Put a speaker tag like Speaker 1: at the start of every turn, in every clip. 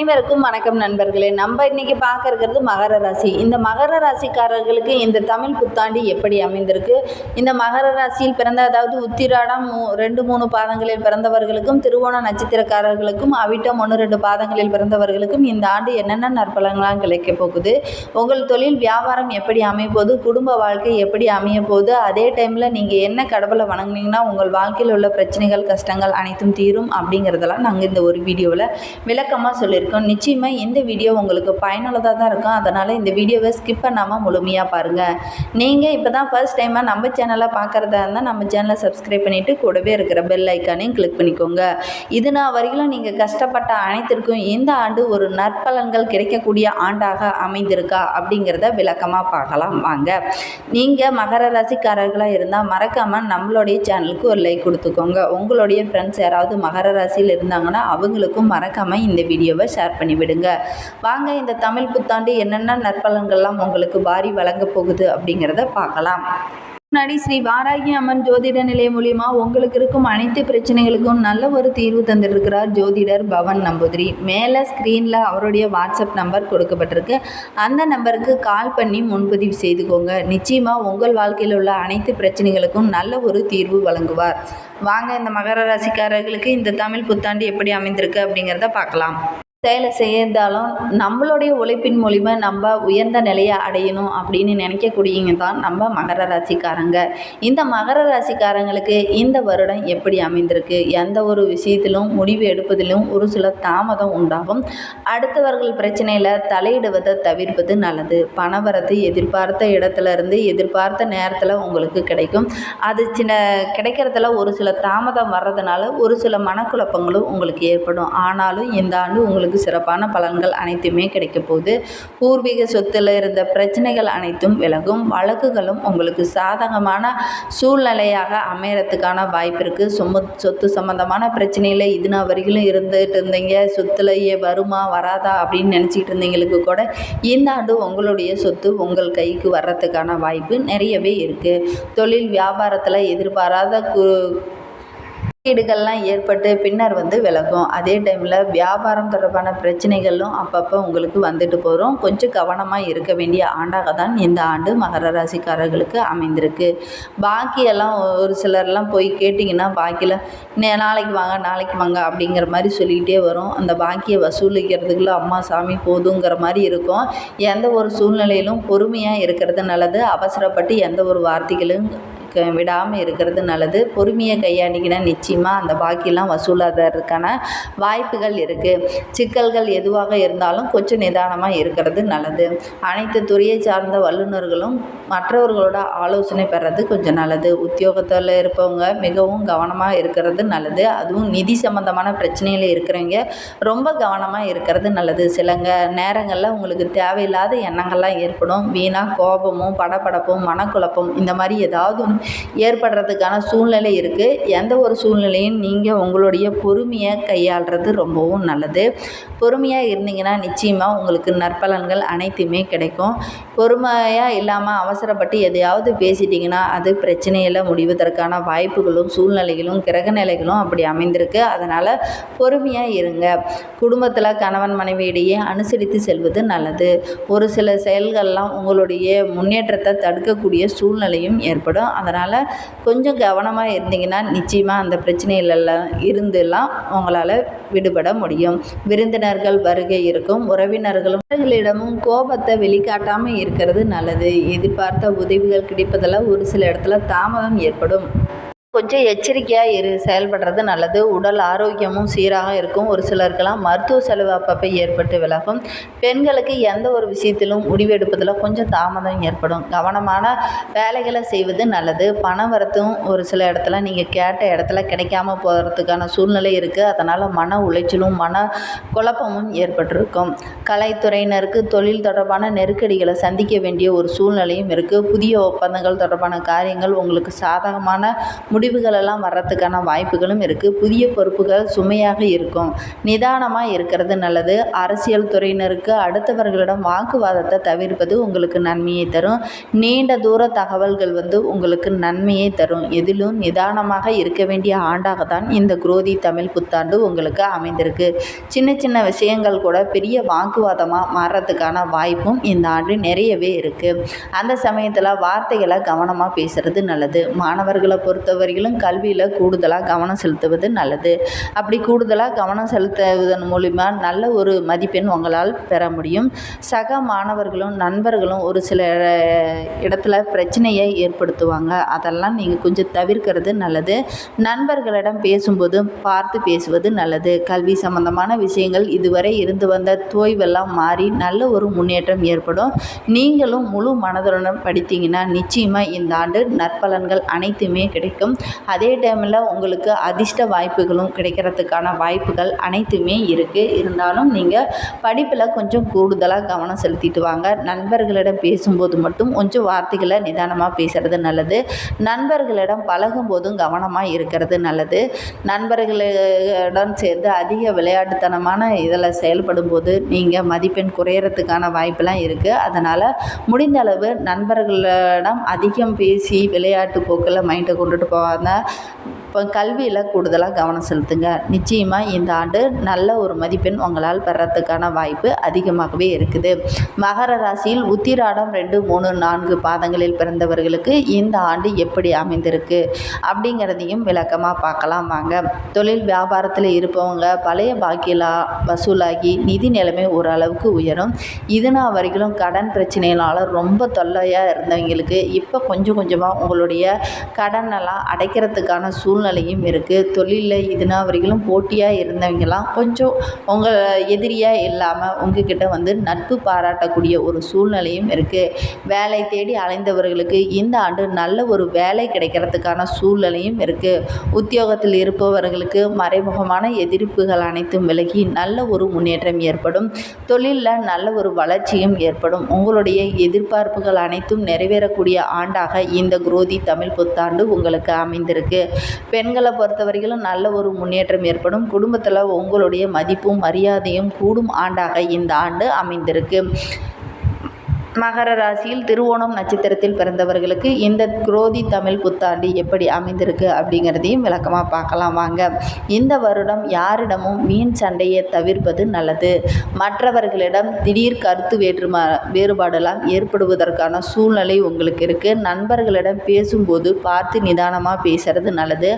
Speaker 1: அனைவருக்கும் வணக்கம் நண்பர்களே. நம்ம இன்னைக்கு பார்க்க இருக்கிறது மகர ராசி. இந்த மகர ராசிக்காரர்களுக்கு இந்த தமிழ் புத்தாண்டு எப்படி அமைந்திருக்கு? இந்த மகர ராசியில் பிறந்த அதாவது உத்திராடம் ரெண்டு மூணு பாதங்களில் பிறந்தவர்களுக்கும் திருவோண நட்சத்திரக்காரர்களுக்கும் அவிட்டம் ஒன்று ரெண்டு பாதங்களில் பிறந்தவர்களுக்கும் இந்த ஆண்டு என்னென்ன நற்பலங்களாம் கிடைக்க போகுது? உங்கள் தொழில் வியாபாரம் எப்படி அமைய குடும்ப வாழ்க்கை எப்படி அமைய போகுது? அதே டைமில் நீங்கள் என்ன கடவுளை வணங்குனீங்கன்னா உங்கள் வாழ்க்கையில் உள்ள பிரச்சனைகள் கஷ்டங்கள் அனைத்தும் தீரும் அப்படிங்கிறதெல்லாம் நாங்கள் இந்த ஒரு வீடியோவில் விளக்கமாக சொல்லியிருக்கோம். நிச்சயமாக இந்த வீடியோ உங்களுக்கு பயனுள்ளதாக தான் இருக்கும். அதனால் இந்த வீடியோவை ஸ்கிப் பண்ணாமல் முழுமையாக பாருங்கள் நீங்கள் இப்போ தான் ஃபர்ஸ்ட் டைமாக நம்ம சேனலை பார்க்குறதா இருந்தால் நம்ம சேனலை சப்ஸ்கிரைப் பண்ணிவிட்டு கூடவே இருக்கிற பெல் ஐக்கானையும் கிளிக் பண்ணிக்கோங்க. இது நான் வரையிலும் நீங்கள் கஷ்டப்பட்ட அனைத்திற்கும் இந்த ஆண்டு ஒரு நற்பலன்கள் கிடைக்கக்கூடிய ஆண்டாக அமைந்திருக்கா அப்படிங்கிறத விளக்கமாக பார்க்கலாம். வாங்க. நீங்கள் மகர ராசிக்காரர்களாக இருந்தால் மறக்காமல் நம்மளுடைய சேனலுக்கு ஒரு லைக் கொடுத்துக்கோங்க. உங்களுடைய ஃப்ரெண்ட்ஸ் யாராவது மகர ராசியில் இருந்தாங்கன்னா அவங்களுக்கும் மறக்காமல் இந்த வீடியோவை ஷேர் பண்ணி விடுங்க. வாங்க இந்த தமிழ் புத்தாண்டு என்னென்ன நற்பலன்கள்லாம் உங்களுக்கு பாரி வழங்க போகுது அப்படிங்கிறத பார்க்கலாம். முன்னாடி ஸ்ரீ வாராகி அம்மன் ஜோதிட நிலையம் மூலியமா உங்களுக்கு இருக்கும் அனைத்து பிரச்சனைகளுக்கும் நல்ல ஒரு தீர்வு தந்திருக்கிறார் ஜோதிடர் பவன் நம்பூதிரி. மேலே ஸ்க்ரீனில் அவருடைய வாட்ஸ்அப் நம்பர் கொடுக்கப்பட்டிருக்கு. அந்த நம்பருக்கு கால் பண்ணி முன்பதிவு செய்துக்கோங்க. நிச்சயமாக உங்கள் வாழ்க்கையில் உள்ள அனைத்து பிரச்சனைகளுக்கும் நல்ல ஒரு தீர்வு வழங்குவார். வாங்க இந்த மகர ராசிக்காரர்களுக்கு இந்த தமிழ் புத்தாண்டு எப்படி அமைந்திருக்கு அப்படிங்கிறத பார்க்கலாம். செயலை செய்தாலும் நம்மளுடைய உழைப்பின் மூலிமா நம்ம உயர்ந்த நிலையை அடையணும் அப்படின்னு நினைக்கக்கூடியவங்க தான் நம்ம மகர ராசிக்காரங்க. இந்த மகர ராசிக்காரங்களுக்கு இந்த வருடம் எப்படி அமைந்திருக்கு? எந்த ஒரு விஷயத்திலும் முடிவு எடுப்பதிலும் ஒரு சில தாமதம் உண்டாகும். அடுத்தவர்கள் பிரச்சனையில் தலையிடுவதை தவிர்ப்பது நல்லது. பணவரத்து எதிர்பார்த்த இடத்துல இருந்து எதிர்பார்த்த நேரத்தில் உங்களுக்கு கிடைக்கும். அது சின்ன கிடைக்கிறதுல ஒரு சில தாமதம் வர்றதுனால ஒரு சில மனக்குழப்பங்களும் உங்களுக்கு ஏற்படும். ஆனாலும் இந்த ஆண்டு உங்களுக்கு சிறப்பான பலன்கள் அனைத்துமே கிடைக்க போகுது. பூர்வீக சொத்தில் இருந்த பிரச்சனைகள் அனைத்தும் விலகும். வழக்குகளும் உங்களுக்கு சாதகமான சூழ்நிலையாக அமையறதுக்கான வாய்ப்பு இருக்குது சொம்மு சொத்து சம்மந்தமான பிரச்சனையில் இது நான் வரைக்கும் இருந்துகிட்டு இருந்தீங்க. சொத்துலையே வருமா வராதா அப்படின்னு நினச்சிக்கிட்டு இருந்தீங்களுக்கு கூட இந்த ஆண்டு உங்களுடைய சொத்து உங்கள் கைக்கு வர்றதுக்கான வாய்ப்பு நிறையவே இருக்குது தொழில் வியாபாரத்தில் எதிர்பாராத கு குறுக்கீடுகள்லாம் ஏற்பட்டு பின்னர் வந்து விலகும். அதே டைமில் வியாபாரம் தொடர்பான பிரச்சனைகளும் அப்பப்போ உங்களுக்கு வந்துட்டு போகிறோம் கொஞ்சம் கவனமாக இருக்க வேண்டிய ஆண்டாக தான் இந்த ஆண்டு மகர ராசிக்காரர்களுக்கு அமைந்திருக்கு. பாக்கியெல்லாம் ஒரு சிலர்லாம் போய் கேட்டிங்கன்னா பாக்கியில் நே நாளைக்கு வாங்க நாளைக்கு வாங்க அப்படிங்கிற மாதிரி சொல்லிக்கிட்டே வரும். அந்த பாக்கியை வசூலிக்கிறதுக்குள்ள அம்மா சாமி போதுங்கிற மாதிரி இருக்கும். எந்த ஒரு சூழ்நிலையிலும் பொறுமையாக இருக்கிறது நல்லது. அவசரப்பட்டு எந்த ஒரு வார்த்தைகளும் க விடாமல் இருக்கிறது நல்லது. பொறுமையை கையாண்டிங்கன்னா நிச்சயமாக அந்த பாக்கியெல்லாம் வசூலாகிறதுக்கான வாய்ப்புகள் இருக்குது சிக்கல்கள் எதுவாக இருந்தாலும் கொஞ்சம் நிதானமாக இருக்கிறது நல்லது. அனைத்து துறையை சார்ந்த வல்லுநர்களும் மற்றவர்களோட ஆலோசனை பெறது கொஞ்சம் நல்லது. உத்தியோகத்தில் இருப்பவங்க மிகவும் கவனமாக இருக்கிறது நல்லது. அதுவும் நிதி சம்மந்தமான பிரச்சனையில் இருக்கிறவங்க ரொம்ப கவனமாக இருக்கிறது நல்லது. சிலங்க நேரங்களில் உங்களுக்கு தேவையில்லாத எண்ணங்கள்லாம் ஏற்படும். வீணாக கோபமும் படப்படப்பும் மனக்குழப்பம் இந்த மாதிரி ஏதாவது ஒன்று ஏற்படுறதுக்கான சூழ்நிலை இருக்குது எந்த ஒரு சூழ்நிலையும் நீங்கள் உங்களுடைய பொறுமையை கையாளுறது ரொம்பவும் நல்லது. பொறுமையாக இருந்தீங்கன்னா நிச்சயமாக உங்களுக்கு நற்பலன்கள் அனைத்துமே கிடைக்கும். பொறுமையாக இல்லாமல் அவசரப்பட்டு எதையாவது பேசிட்டிங்கன்னா அது பிரச்சனையில் முடிவதற்கான வாய்ப்புகளும் சூழ்நிலைகளும் கிரக நிலைகளும் அப்படி அமைந்திருக்கு. அதனால் பொறுமையாக இருங்க. குடும்பத்தில் கணவன் மனைவியிடையே அனுசரித்து செல்வது நல்லது. ஒரு சில செயல்கள்லாம் உங்களுடைய முன்னேற்றத்தை தடுக்கக்கூடிய சூழ்நிலையும் ஏற்படும். அதனால் கொஞ்சம் கவனமாக இருந்தீங்கன்னா நிச்சயமாக அந்த பிரச்சனைகளெல்லாம் இருந்தெல்லாம் உங்களால் விடுபட முடியும். விருந்தினர்கள் வருகை இருக்கும். உறவினர்களும் அவர்களிடமும் கோபத்தை வெளிக்காட்டாமல் இருக்கிறது நல்லது. எதிர்பார்த்த உதவிகள் கிடைப்பதில் ஒரு சில இடத்துல தாமதம் ஏற்படும். கொஞ்சம் எச்சரிக்கையாக இரு. செயல்படுறது நல்லது. உடல் ஆரோக்கியமும் சீராக இருக்கும். ஒரு சிலருக்கெல்லாம் மருத்துவ செலவு அப்பப்போ ஏற்பட்டு விலகும். பெண்களுக்கு எந்த ஒரு விஷயத்திலும் முடிவெடுப்பதில் கொஞ்சம் தாமதம் ஏற்படும். கவனமான வேலைகளை செய்வது நல்லது. பணம் வரத்தும் ஒரு சில இடத்துல நீங்கள் கேட்ட இடத்துல கிடைக்காம போகிறதுக்கான சூழ்நிலை இருக்குது அதனால் மன உளைச்சலும் மன குழப்பமும் ஏற்பட்டிருக்கும். கலைத்துறையினருக்கு தொழில் தொடர்பான நெருக்கடிகளை சந்திக்க வேண்டிய ஒரு சூழ்நிலையும் இருக்குது புதிய ஒப்பந்தங்கள் தொடர்பான காரியங்கள் உங்களுக்கு சாதகமான முடிவுகளெல்லாம் வர்றதுக்கான வாய்ப்புகளும் இருக்குது புதிய பொறுப்புகள் சுமையாக இருக்கும். நிதானமாக இருக்கிறது நல்லது. அரசியல் துறையினருக்கு அடுத்தவர்களிடம் வாக்குவாதத்தை தவிர்ப்பது உங்களுக்கு நன்மையை தரும். நீண்ட தூர தகவல்கள் வந்து உங்களுக்கு நன்மையை தரும். எதிலும் நிதானமாக இருக்க வேண்டிய ஆண்டாக தான் இந்த குரோதி தமிழ் புத்தாண்டு உங்களுக்கு அமைந்திருக்கு. சின்ன சின்ன விஷயங்கள் கூட பெரிய வாக்குவாதமாக மாறுறதுக்கான வாய்ப்பும் இந்த ஆண்டு நிறையவே இருக்குது அந்த சமயத்தில் வார்த்தைகளை கவனமாக பேசுகிறது நல்லது. மாணவர்களை பொறுத்தவரை பொறுத்தவரையிலும் கல்வியில் கூடுதலாக கவனம் செலுத்துவது நல்லது. அப்படி கூடுதலாக கவனம் செலுத்துவதன் மூலிமா நல்ல ஒரு மதிப்பெண் உங்களால் பெற முடியும். சக மாணவர்களும் நண்பர்களும் ஒரு சில இடத்துல பிரச்சனையை ஏற்படுத்துவாங்க. அதெல்லாம் நீங்கள் கொஞ்சம் தவிர்க்கிறது நல்லது. நண்பர்களிடம் பேசும்போது பார்த்து பேசுவது நல்லது. கல்வி சம்பந்தமான விஷயங்கள் இதுவரை இருந்து வந்த தோய்வெல்லாம் மாறி நல்ல ஒரு முன்னேற்றம் ஏற்படும். நீங்களும் முழு மனதுடன் படித்தீங்கன்னா நிச்சயமாக இந்த ஆண்டு நற்பலன்கள் அனைத்துமே கிடைக்கும். அதே டைமில் உங்களுக்கு அதிர்ஷ்ட வாய்ப்புகளும் கிடைக்கிறதுக்கான வாய்ப்புகள் அனைத்துமே இருக்குது இருந்தாலும் நீங்கள் படிப்பில் கொஞ்சம் கூடுதலாக கவனம் செலுத்திட்டு வாங்க. நண்பர்களிடம் பேசும்போது மட்டும் கொஞ்சம் வார்த்தைகளை நிதானமாக பேசுகிறது நல்லது. நண்பர்களிடம் பழகும் போதும் கவனமாக இருக்கிறது நல்லது. நண்பர்களுடன் சேர்ந்து அதிக விளையாட்டுத்தனமான இதில் செயல்படும் போது நீங்கள் மதிப்பெண் குறையறதுக்கான வாய்ப்பெல்லாம் இருக்குது அதனால் முடிந்த அளவு நண்பர்களிடம் அதிகம் பேசி விளையாட்டு போக்கில் மைண்டை கொண்டுட்டு போகாத இப்போ கல்வியில் கூடுதலாக கவனம் செலுத்துங்க. நிச்சயமாக இந்த ஆண்டு நல்ல ஒரு மதிப்பெண் உங்களால் பெறத்துக்கான வாய்ப்பு அதிகமாகவே இருக்குது. மகர ராசியில் உத்திராடம் ரெண்டு மூணு நான்கு பாதங்களில் பிறந்தவர்களுக்கு இந்த ஆண்டு எப்படி அமைந்திருக்கு? அப்படிங்கிறதையும் விளக்கமாக பார்க்கலாம் வாங்க. தொழில் வியாபாரத்தில் இருப்பவங்க பழைய பாக்கியலா வசூலாகி நிதி நிலைமை ஓரளவுக்கு உயரும். இதுனா வரைக்கும் கடன் பிரச்சனையினால் ரொம்ப தொல்லையாக இருந்தவங்களுக்கு இப்போ கொஞ்சம் கொஞ்சமாக உங்களுடைய கடனெல்லாம் அடைக்கிறதுக்கான சூழ்நிலையும் இருக்குது தொழிலில் இதுனா வரைக்கும் போட்டியாக இருந்தவங்களாம் கொஞ்சம் உங்கள் எதிரியாக இல்லாமல் உங்ககிட்ட வந்து நட்பு பாராட்டக்கூடிய ஒரு சூழ்நிலையும் இருக்குது வேலை தேடி அலைந்தவர்களுக்கு இந்த ஆண்டு நல்ல ஒரு வேலை கிடைக்கிறதுக்கான சூழ்நிலையும் இருக்குது உத்தியோகத்தில் இருப்பவர்களுக்கு மறைமுகமான எதிர்ப்புகள் அனைத்தும் விலகி நல்ல ஒரு முன்னேற்றம் ஏற்படும். தொழிலில் நல்ல ஒரு வளர்ச்சியும் ஏற்படும். உங்களுடைய எதிர்பார்ப்புகள் அனைத்தும் நிறைவேறக்கூடிய ஆண்டாக இந்த குரோதி தமிழ் புத்தாண்டு உங்களுக்கு அமைந்திருக்கு. பெண்களை பொறுத்த வரைக்கும் நல்ல ஒரு முன்னேற்றம் ஏற்படும். குடும்பத்தில் உங்களுடைய மதிப்பும் மரியாதையும் கூடும் ஆண்டாக இந்த ஆண்டு அமைந்திருக்கு. மகர ராசியில் திருவோணம் நட்சத்திரத்தில் பிறந்தவர்களுக்கு இந்த குரோதி தமிழ் புத்தாண்டு எப்படி அமைந்திருக்கு அப்படிங்கிறதையும் விளக்கமாக பார்க்கலாம் வாங்க. இந்த வருடம் யாரிடமும் மீன் சண்டையை தவிர்ப்பது நல்லது. மற்றவர்களிடம் திடீர் கருத்து வேற்றுமா வேறுபாடெல்லாம் ஏற்படுவதற்கான சூழ்நிலை உங்களுக்கு இருக்குது நண்பர்களிடம் பேசும்போது பார்த்து நிதானமாக பேசுறது நல்லது.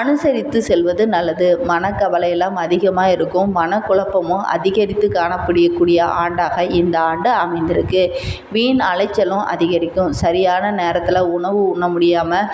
Speaker 1: அனுசரித்து செல்வது நல்லது. மனக்கவலையெல்லாம் அதிகமாக இருக்கும். மனக்குழப்பமும் அதிகரித்து காணப்படக்கூடிய ஆண்டாக இந்த ஆண்டு அமைந்திருக்கு. வீண் அலைச்சலும் அதிகரிக்கும். சரியான நேரத்தில் உணவு உண்ண முடியாமல்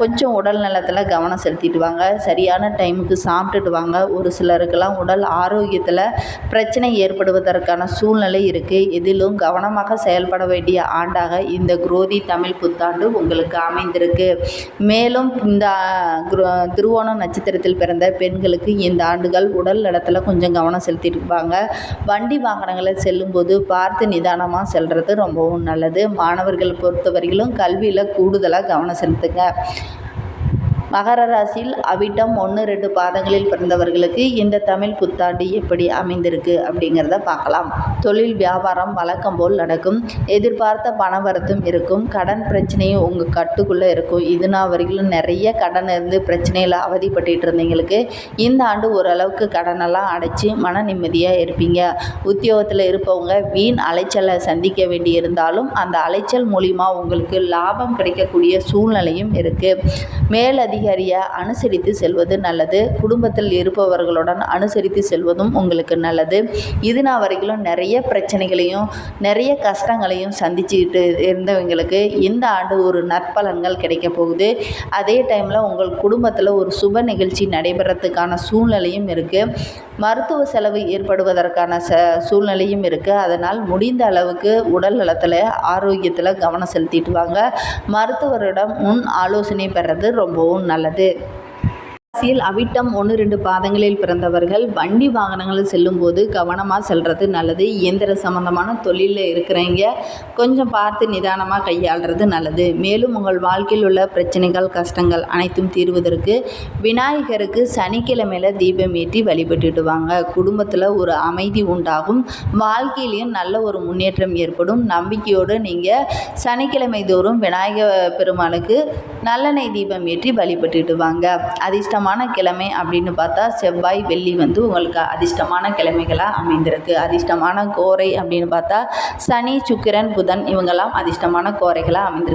Speaker 1: கொஞ்சம் உடல் நலத்தில் கவனம் செலுத்திட்டு வாங்க. சரியான டைமுக்கு சாப்பிட்டுட்டு வாங்க. ஒரு சிலருக்கெல்லாம் உடல் ஆரோக்கியத்தில் பிரச்சனை ஏற்படுவதற்கான சூழ்நிலை இருக்குது இதிலும் கவனமாக செயல்பட வேண்டிய ஆண்டாக இந்த குரோதி தமிழ் புத்தாண்டு உங்களுக்கு அமைந்திருக்கு. மேலும் இந்த திருவோணம் நட்சத்திரத்தில் பிறந்த பெண்களுக்கு இந்த ஆண்டுகள் உடல் நலத்தில் கொஞ்சம் கவனம் செலுத்திட்டு இருப்பாங்க வண்டி வாகனங்களில் செல்லும்போது பார்த்து நிதானமாக செல்வது ரொம்பவும் நல்லது. மாணவர்கள் பொறுத்தவரையிலும் கல்வியில் கூடுதலாக கவனம் செலுத்துங்க. மகர ராசியில் அவிட்டம் ஒன்று ரெண்டு பாதங்களில் பிறந்தவர்களுக்கு இந்த தமிழ் புத்தாண்டு எப்படி அமைந்திருக்கு அப்படிங்கிறத பார்க்கலாம். தொழில் வியாபாரம் வழக்கம் போல் நடக்கும். எதிர்பார்த்த பணவரத்தும் இருக்கும். கடன் பிரச்சனையும் உங்கள் கட்டுக்குள்ளே இருக்கும். இதுனா வரைக்கும் நிறைய கடன் இருந்து பிரச்சனையில் அவதிப்பட்டு இருந்தவங்களுக்கு இந்த ஆண்டு ஓரளவுக்கு கடனெல்லாம் அடைச்சி மன நிம்மதியாக இருப்பீங்க. உத்தியோகத்தில் இருப்பவங்க வீண் அலைச்சலை சந்திக்க வேண்டி இருந்தாலும் அந்த அலைச்சல் மூலிமா உங்களுக்கு லாபம் கிடைக்கக்கூடிய சூழ்நிலையும் இருக்குது மேலதிக அறிய அனுசரித்து செல்வது நல்லது. குடும்பத்தில் இருப்பவர்களுடன் அனுசரித்து செல்வதும் உங்களுக்கு நல்லது. இது நான் வரைக்கும் நிறைய பிரச்சனைகளையும் நிறைய கஷ்டங்களையும் சந்திச்சுக்கிட்டு இருந்தவங்களுக்கு இந்த ஆண்டு ஒரு நற்பலன்கள் கிடைக்க போகுது. அதே டைமில் உங்கள் குடும்பத்தில் ஒரு சுப நிகழ்ச்சி நடைபெறத்துக்கான சூழ்நிலையும் இருக்குது மருத்துவ செலவு ஏற்படுவதற்கான ச சூழ்நிலையும் இருக்குது அதனால் முடிந்த அளவுக்கு உடல் நலத்தில் ஆரோக்கியத்தில் கவனம் செலுத்திட்டு வாங்க. மருத்துவரிடம் முன் ஆலோசனை பெறது ரொம்பவும் நல்லது. ராசியில் அவிட்டம் ஒன்று ரெண்டு பாதங்களில் பிறந்தவர்கள் வண்டி வாகனங்களில் செல்லும்போது கவனமாக செல்வது நல்லது. இயந்திர சம்பந்தமான தொழிலில் இருக்கிறவங்க கொஞ்சம் பார்த்து நிதானமாக கையாளுறது நல்லது. மேலும் உங்கள் வாழ்க்கையில் உள்ள பிரச்சனைகள் கஷ்டங்கள் அனைத்தும் தீர்வதற்கு விநாயகருக்கு சனிக்கிழமையில் தீபம் ஏற்றி வழிபட்டுட்டு வாங்க குடும்பத்தில் ஒரு அமைதி உண்டாகும். வாழ்க்கையிலையும் நல்ல ஒரு முன்னேற்றம் ஏற்படும். நம்பிக்கையோடு நீங்கள் சனிக்கிழமை தோறும் விநாயக பெருமானுக்கு நல்லெண்ணெய் தீபம் ஏற்றி வழிபட்டுட்டு வாங்க அதிர்ஷ்டமான கிழமை அப்படின்னு பார்த்தா செவ்வாய் வெள்ளி வந்து உங்களுக்கு அதிர்ஷ்டமான கிழமைகளாக அமைந்திருக்கு. அதிர்ஷ்டமான கோரை அப்படின்னு பார்த்தா சனி சுக்கிரன் புதன் இவங்கெல்லாம் அதிர்ஷ்டமான கோரைகளாக அமைந்திருக்கு.